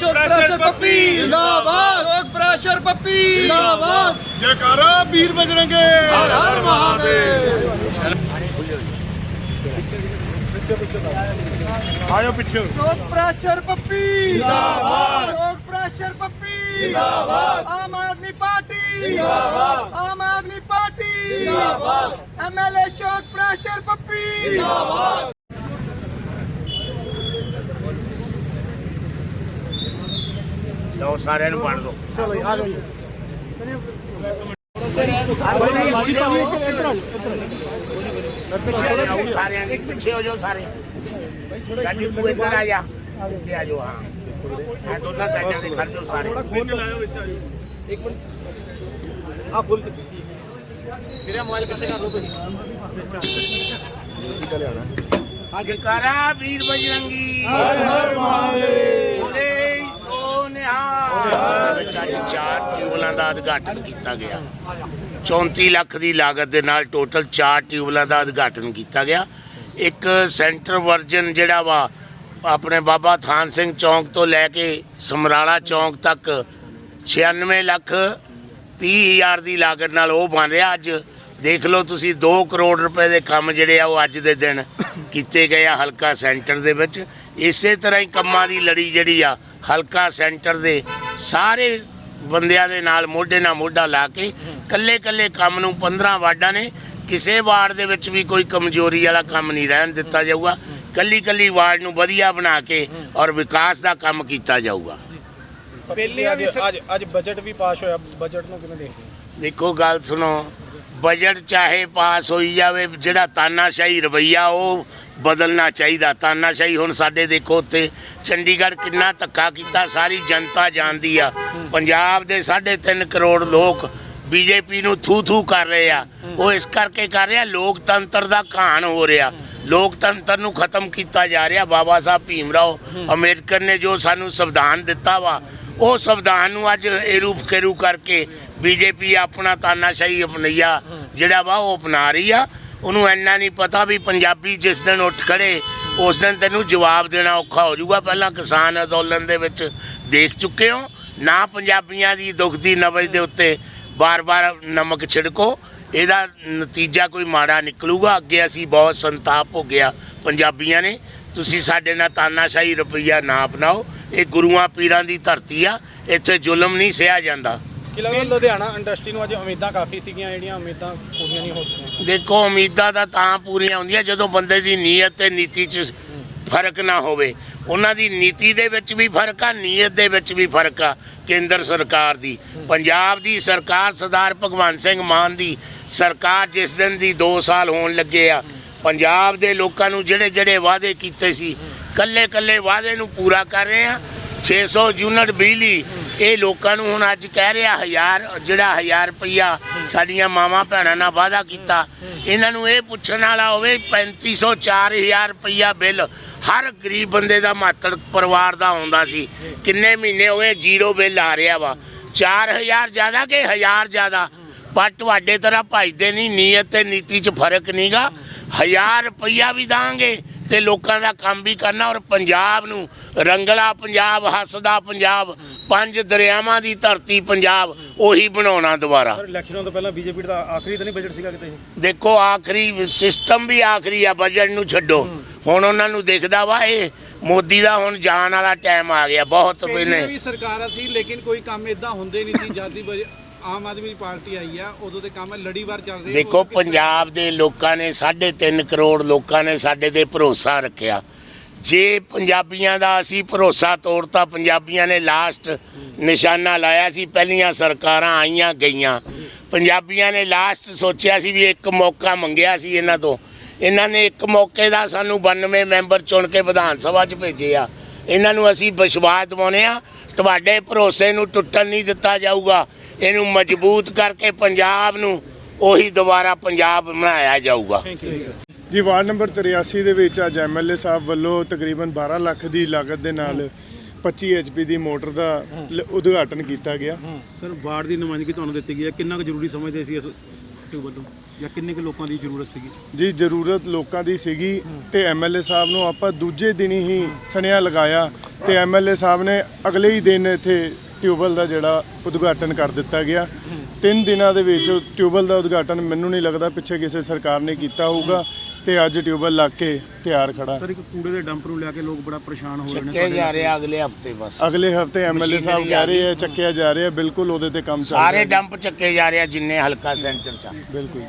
ਸ਼ੋਕ ਪ੍ਰੈਸ਼ਰ ਪੱਪੀ। ਜਿੰਦਾਬਾਦ। ਸ਼ੋਕ ਪ੍ਰੈਸ਼ਰ ਪੱਪੀ। ਜਿੰਦਾਬਾਦ। ਜੈਕਾਰਾ ਵੀਰ ਬਜਰੰਗੇ ਹਰ ਹਰ ਮਹਾਦੇਵ। ਆਇਓ ਪਿੱਛੇ। ਸ਼ੋਕ ਪ੍ਰੈਸ਼ਰ ਪੱਪੀ। ਜਿੰਦਾਬਾਦ। ਸ਼ੋਕ ਪ੍ਰੈਸ਼ਰ ਪੱਪੀ। ਜਿੰਦਾਬਾਦ। ਆਮ ਆਦਮੀ ਪਾਰਟੀ। ਜਿੰਦਾਬਾਦ। ਆਮ ਆਦਮੀ ਪਾਰਟੀ। ਜਿੰਦਾਬਾਦ। ਐਮਐਲਏ ਸ਼ੋਕ ਪ੍ਰੈਸ਼ਰ ਪੱਪੀ। ਜਿੰਦਾਬਾਦ। ਲਓ ਸਾਰਿਆਂ ਨੂੰ ਵੰਡ ਦਿਓ ਚਲੋ ਜੀ, ਆ ਜਾਓ ਜੀ। ਸਾਰਿਆਂ ਦੇ ਪਿੱਛੇ ਹੋ ਜਾਓ ਸਾਰੇ। ਗੱਡੀ ਤੂੰ ਇੱਧਰ ਆ ਜਾ। ਇੱਥੇ ਆ ਜਾਓ ਹਾਂ। ਆ ਦੋਨਾਂ ਸਾਈਡਾਂ ਦੇ ਖੜ ਜਾਓ ਸਾਰੇ। ਆ ਫੁੱਲ ਮੇਰਾ ਮੋਬਾਈਲ ਪਿੱਛੇ ਕਰ ਲਓ ਤੁਸੀਂ? ਜੈਕਾਰਾ ਵੀਰ ਬਜਰੰਗੀ? ਹਰ ਹਰ ਮਹਾਦੇਵ। ਵਿੱਚ ਅੱਜ ਚਾਰ ਟਿਊਬਲਾਂ ਦਾ ਉਦਘਾਟਨ ਕੀਤਾ ਗਿਆ। 34 ਲੱਖ ਦੀ ਲਾਗਤ ਦੇ ਨਾਲ ਟੋਟਲ ਚਾਰ ਟਿਊਬਲਾਂ ਦਾ ਉਦਘਾਟਨ ਕੀਤਾ ਗਿਆ। ਇੱਕ ਸੈਂਟਰ ਵਰਜਨ ਜਿਹੜਾ ਵਾ, ਆਪਣੇ ਬਾਬਾ ਥਾਨ ਸਿੰਘ ਚੌਂਕ ਤੋਂ ਲੈ ਕੇ ਸਮਰਾਲਾ ਚੌਂਕ ਤੱਕ 96 ਲੱਖ 30 ਹਜ਼ਾਰ ਦੀ ਲਾਗਤ ਨਾਲ ਉਹ ਬਣ ਰਿਹਾ। ਅੱਜ ਦੇਖ ਲਓ ਤੁਸੀਂ 2 ਕਰੋੜ ਰੁਪਏ ਦੇ ਕੰਮ ਜਿਹੜੇ ਆ ਉਹ ਅੱਜ ਦੇ ਦਿਨ ਕੀਤੇ ਗਏ ਆ ਹਲਕਾ ਸੈਂਟਰ ਦੇ ਵਿੱਚ। ਇਸੇ ਤਰ੍ਹਾਂ ਹੀ ਕੰਮਾਂ ਦੀ ਲੜੀ ਜਿਹੜੀ ਆ, ਹਲਕਾ ਸੈਂਟਰ ਦੇ ਸਾਰੇ ਬੰਦਿਆਂ ਦੇ ਨਾਲ ਮੋਢੇ ਨਾਲ ਮੋਢਾ ਲਾ ਕੇ ਕੱਲੇ ਕੱਲੇ ਕੰਮ ਨੂੰ 15 ਵਾਰਡਾਂ ਨੇ ਕਿਸੇ ਵਾਰਡ ਦੇ ਵਿੱਚ ਵੀ ਕੋਈ ਕਮਜ਼ੋਰੀ ਵਾਲਾ ਕੰਮ ਨਹੀਂ ਰਹਿਣ ਦਿੱਤਾ ਜਾਊਗਾ। ਕੱਲੀ ਕੱਲੀ ਵਾਰਡ ਨੂੰ ਵਧੀਆ ਬਣਾ ਕੇ ਔਰ ਵਿਕਾਸ ਦਾ ਕੰਮ ਕੀਤਾ ਜਾਊਗਾ। ਪਹਿਲੀ ਅੱਜ ਅੱਜ ਅੱਜ ਬਜਟ ਵੀ ਪਾਸ ਹੋਇਆ। ਬਜਟ ਨੂੰ ਕਿਵੇਂ ਦੇਖਦੇ ਹੋ? ਦੇਖੋ ਗੱਲ ਸੁਣੋ। ਬਜਟ ਚਾਹੇ ਪਾਸ ਹੋਈ ਜਾਵੇ, ਜਿਹੜਾ ਤਾਨਾਸ਼ਾਹੀ ਰਵਈਆ ਉਹ ਬਦਲਣਾ ਚਾਹੀਦਾ। ਤਾਨਾਸ਼ਾਹੀ ਹੁਣ ਸਾਡੇ ਦੇਖੋ ਉੱਥੇ ਚੰਡੀਗੜ੍ਹ ਕਿੰਨਾ ਧੱਕਾ ਕੀਤਾ, ਸਾਰੀ ਜਨਤਾ ਜਾਣਦੀ ਆ। ਪੰਜਾਬ ਦੇ 3.5 ਕਰੋੜ ਲੋਕ ਬੀਜੇਪੀ ਨੂੰ ਥੂ ਥੂ ਕਰ ਰਹੇ ਆ। ਉਹ ਇਸ ਕਰਕੇ ਕਰ ਰਿਹਾ, ਲੋਕਤੰਤਰ ਦਾ ਘਾਣ ਹੋ ਰਿਹਾ। ਲੋਕਤੰਤਰ ਨੂੰ ਖਤਮ ਕੀਤਾ ਜਾ ਰਿਹਾ। ਬਾਬਾ ਸਾਹਿਬ ਭੀਮ ਰਾਓ ਅੰਬੇਡਕਰ ਨੇ ਜੋ ਸਾਨੂੰ ਸੰਵਿਧਾਨ ਦਿੱਤਾ ਵਾ, ਉਹ ਸੰਵਿਧਾਨ ਨੂੰ ਅੱਜ ਏਰੂ ਫਕੇਰੂ ਕਰਕੇ ਬੀਜੇਪੀ ਆਪਣਾ ਤਾਨਾਸ਼ਾਹੀ ਅਪਣਈਆ ਜਿਹੜਾ ਵਾ ਉਹ ਅਪਣਾ ਰਹੀ ਆ। ਉਹਨੂੰ ਐਨਾ ਨਹੀਂ ਪਤਾ ਵੀ ਪੰਜਾਬੀ ਜਿਸ ਦਿਨ ਉੱਠ ਖੜੇ, ਉਸ ਦਿਨ ਤੈਨੂੰ ਜਵਾਬ ਦੇਣਾ ਔਖਾ ਹੋ ਜਾਊਗਾ। ਪਹਿਲਾਂ ਕਿਸਾਨ ਅੰਦੋਲਨ ਦੇ ਵਿੱਚ ਦੇਖ ਚੁੱਕੇ ਹੋ। ਨਾ ਪੰਜਾਬੀਆਂ ਦੀ ਦੁੱਖ ਦੀ ਨਬਜ ਦੇ ਉੱਤੇ ਬਾਰ-ਬਾਰ ਨਮਕ ਛਿੜਕੋ। ਇਹਦਾ ਨਤੀਜਾ ਕੋਈ ਮਾੜਾ ਨਿਕਲੂਗਾ। ਅੱਗੇ ਅਸੀਂ ਬਹੁਤ ਸੰਤਾਪ ਹੋ ਗਿਆ ਪੰਜਾਬੀਆਂ ਨੇ। ਤੁਸੀਂ ਸਾਡੇ ਨਾਲ ਤਾਨਾਸ਼ਾਹੀ ਰੁਪਈਆ ਨਾ ਅਪਣਾਓ। ਇਹ ਗੁਰੂਆਂ ਪੀਰਾਂ ਦੀ ਧਰਤੀ ਆ। ਇੱਥੇ ਜ਼ੁਲਮ ਨਹੀਂ ਸਿਆ ਜਾਂਦਾ। ਕੀ ਲੱਗਦਾ ਲੁਧਿਆਣਾ ਇੰਡਸਟਰੀ ਨੂੰ ਅੱਜ ਉਮੀਦਾਂ ਕਾਫੀ ਸੀਗੀਆਂ ਜਿਹੜੀਆਂ ਉਮੀਦਾਂ ਪੂਰੀਆਂ ਨਹੀਂ ਹੋ ਸਕੀਆਂ। ਦੇਖੋ ਉਮੀਦਾਂ ਤਾਂ ਤਾਂ ਪੂਰੀਆਂ ਹੁੰਦੀਆਂ ਜਦੋਂ ਬੰਦੇ ਦੀ ਨੀਅਤ ਤੇ ਨੀਤੀ 'ਚ ਫ਼ਰਕ ਨਾ ਹੋਵੇ। ਉਹਨਾਂ ਦੀ ਨੀਤੀ ਦੇ ਵਿੱਚ ਵੀ ਫ਼ਰਕ ਆ ਨੀਅਤ ਦੇ ਵਿੱਚ ਵੀ ਫ਼ਰਕ ਆ ਕੇਂਦਰ ਸਰਕਾਰ ਦੀ। ਪੰਜਾਬ ਦੀ ਸਰਕਾਰ ਸਰਦਾਰ ਭਗਵੰਤ ਸਿੰਘ ਮਾਨ ਦੀ ਸਰਕਾਰ ਜਿਸ ਦਿਨ ਦੀ 2 ਸਾਲ ਹੋਣ ਲੱਗੇ ਆ ਪੰਜਾਬ ਦੇ ਲੋਕਾਂ ਨੂੰ ਜਿਹੜੇ ਜਿਹੜੇ ਵਾਅਦੇ ਕੀਤੇ ਸੀ ਕੱਲੇ ਕੱਲੇ ਵਾਅਦੇ ਨੂੰ ਪੂਰਾ ਕਰ ਰਹੇ ਆ। 600 ਯੂਨਿਟ ਬਿਜਲੀ ਇਹ ਲੋਕਾਂ ਨੂੰ ਹੁਣ ਅੱਜ ਕਹਿ ਰਿਹਾ ਹਜ਼ਾਰ, ਜਿਹੜਾ ਹਜ਼ਾਰ ਰੁਪਈਆ ਸਾਡੀਆਂ ਮਾਵਾਂ ਭੈਣਾਂ ਨਾਲ ਵਾਅਦਾ ਕੀਤਾ, ਇਹਨਾਂ ਨੂੰ ਇਹ ਪੁੱਛਣ ਵਾਲਾ ਹੋਵੇ 3500 4000 ਰੁਪਈਆ ਬਿੱਲ ਹਰ ਗਰੀਬ ਬੰਦੇ ਦਾ ਮਾਤੜ ਪਰਿਵਾਰ ਦਾ ਆਉਂਦਾ ਸੀ। ਕਿੰਨੇ ਮਹੀਨੇ ਹੋਏ ਜ਼ੀਰੋ ਬਿੱਲ ਆ ਰਿਹਾ ਵਾ। 4000 ਜ਼ਿਆਦਾ ਕਿ 1000 ਜ਼ਿਆਦਾ? ਪਰ ਤੁਹਾਡੇ ਤਰ੍ਹਾਂ ਭਜਦੇ ਨਹੀਂ, ਨੀਅਤ ਤੇ ਨੀਤੀ 'ਚ ਫ਼ਰਕ ਨਹੀਂਗਾ 1000 ਰੁਪਇਆ ਵੀ ਦਾਂਗੇ ਤੇ ਲੋਕਾਂ ਦਾ ਕੰਮ ਵੀ ਕਰਨਾ ਔਰ ਪੰਜਾਬ ਨੂੰ ਰੰਗਲਾ ਪੰਜਾਬ ਹੱਸਦਾ ਪੰਜਾਬ ਪੰਜ ਦਰਿਆਵਾਂ ਦੀ ਧਰਤੀ ਪੰਜਾਬ ਉਹੀ ਬਣਾਉਣਾ ਦੁਬਾਰਾ। ਸਰ ਇਲੈਕਸ਼ਨਾਂ ਤੋਂ ਪਹਿਲਾਂ ਬੀਜੇਪੀ ਦਾ ਆਖਰੀ ਤਾਂ ਨਹੀਂ ਬਜਟ ਸੀਗਾ ਕਿਤੇ ਦੇਖੋ ਆਖਰੀ ਸਿਸਟਮ ਵੀ ਆਖਰੀ ਆ ਬਜਟ ਨੂੰ ਛੱਡੋ। ਹੁਣ ਉਹਨਾਂ ਨੂੰ ਦਿਖਦਾ ਵਾ ਇਹ ਮੋਦੀ ਦਾ ਹੁਣ ਜਾਣ ਵਾਲਾ ਟਾਈਮ ਆ ਗਿਆ ਬਹੁਤ ਪਹਿਲਾਂ ਵੀ ਸਰਕਾਰਾਂ ਸੀ ਲੇਕਿਨ ਕੋਈ ਕੰਮ ਇਦਾਂ ਹੁੰਦੇ ਨਹੀਂ ਸੀ ਜਦ ਦੀ ਵਜ- ਆਮ ਆਦਮੀ ਪਾਰਟੀ ਆਈ ਆ ਉਦੋਂ ਦੇ ਕੰਮ ਲੜੀਵਾਰ ਚੱਲ ਰਹੇ ਦੇਖੋ ਪੰਜਾਬ ਦੇ ਲੋਕਾਂ ਨੇ 3.5 ਕਰੋੜ ਲੋਕਾਂ ਨੇ ਸਾਡੇ ਤੇ ਭਰੋਸਾ ਰੱਖਿਆ। ਜੇ ਪੰਜਾਬੀਆਂ ਦਾ ਅਸੀਂ ਭਰੋਸਾ ਤੋੜਤਾ ਪੰਜਾਬੀਆਂ ਨੇ ਲਾਸਟ ਨਿਸ਼ਾਨਾ ਲਾਇਆ ਸੀ ਪਹਿਲੀਆਂ ਸਰਕਾਰਾਂ ਆਈਆਂ ਗਈਆਂ। ਪੰਜਾਬੀਆਂ ਨੇ ਲਾਸਟ ਸੋਚਿਆ ਸੀ ਵੀ ਇੱਕ ਮੌਕਾ ਮੰਗਿਆ ਸੀ ਇਹਨਾਂ ਤੋਂ। ਇਹਨਾਂ ਨੇ ਇੱਕ ਮੌਕੇ ਦਾ ਸਾਨੂੰ 92 ਮੈਂਬਰ ਚੁਣ ਕੇ ਵਿਧਾਨ ਸਭਾ 'ਚ ਭੇਜੇ ਆ। ਇਹਨਾਂ ਨੂੰ ਅਸੀਂ ਵਿਸ਼ਵਾਸ ਦਿਵਾਉਂਦੇ ਆ ਤੁਹਾਡੇ ਭਰੋਸੇ ਨੂੰ ਟੁੱਟਣ ਨਹੀਂ ਦਿੱਤਾ ਜਾਊਗਾ। ਇਹਨੂੰ ਮਜ਼ਬੂਤ ਕਰਕੇ ਪੰਜਾਬ ਨੂੰ ਉਹੀ ਦੁਬਾਰਾ ਪੰਜਾਬ ਬਣਾਇਆ ਜਾਊਗਾ। ਜੀ ਵਾਰਡ ਨੰਬਰ 83 ਦੇ ਵਿੱਚ ਅੱਜ ਐਮਐਲਏ ਸਾਹਿਬ ਵੱਲੋਂ ਤਕਰੀਬਨ 12 ਲੱਖ ਦੀ ਲਾਗਤ ਦੇ ਨਾਲ 25 ਐਚਪੀ ਦੀ ਮੋਟਰ ਦਾ ਉਦਘਾਟਨ ਕੀਤਾ ਗਿਆ। ਸਰ ਵਾਰਡ ਦੀ ਨੁਮਾਇੰਦਗੀ ਤੁਹਾਨੂੰ ਦਿੱਤੀ ਗਈ ਹੈ। ਕਿੰਨਾ ਕੁ ਜ਼ਰੂਰੀ ਸਮਝਦੇ ਸੀ ਇਸ ਵੱਲੋਂ? ਜਾਂ ਕਿੰਨੇ ਕੁ ਲੋਕਾਂ ਦੀ ਜ਼ਰੂਰਤ ਸੀਗੀ? ਜੀ ਜ਼ਰੂਰਤ ਲੋਕਾਂ ਦੀ ਸੀਗੀ ਤੇ ਐਮਐਲਏ ਸਾਹਿਬ ਨੂੰ ਆਪਾਂ ਦੂਜੇ ਦਿਨ ਹੀ ਸਨਿਆ ਲਗਾਇਆ ਤੇ ਐਮਐਲਏ ਸਾਹਿਬ ਨੇ ਅਗਲੇ ਹੀ ਦਿਨ ਇੱਥੇ ਟਿਊਬਲ ਦਾ ਜਿਹੜਾ ਉਦਘਾਟਨ ਕਰ ਦਿੱਤਾ ਗਿਆ। ਤਿੰਨ ਦਿਨਾਂ ਦੇ ਵਿੱਚ ਟਿਊਬਲ ਦਾ ਉਦਘਾਟਨ ਮੈਨੂੰ ਨਹੀਂ ਲੱਗਦਾ ਪਿੱਛੇ ਕਿਸੇ ਸਰਕਾਰ ਨੇ ਕੀਤਾ ਹੋਊਗਾ ਤੇ ਅੱਜ ਟਿਊਬਲ ਲੱਗ ਕੇ ਤਿਆਰ ਖੜਾ। ਸਰ ਇੱਕ ਕੂੜੇ ਦੇ ਡੰਪ ਨੂੰ ਲੈ ਕੇ ਲੋਕ ਬੜਾ ਪਰੇਸ਼ਾਨ ਹੋ ਰਹੇ ਨੇ ਜਾ ਰਿਹਾ ਅਗਲੇ ਹਫ਼ਤੇ ਬਸ। ਅਗਲੇ ਹਫ਼ਤੇ ਐਮਐਲਏ ਸਾਹਿਬ ਕਹਿ ਰਹੇ ਆ ਚੱਕਿਆ ਜਾ ਰਿਹਾ ਬਿਲਕੁਲ ਉਹਦੇ ਤੇ ਕੰਮ ਚੱਲ ਰਿਹਾ ਸਾਰੇ ਡੰਪ ਚੱਕੇ ਜਾ ਰਿਹਾ ਜਿੰਨੇ ਹਲਕਾ ਸੈਂਟਰ ਚ। ਬਿਲਕੁਲ।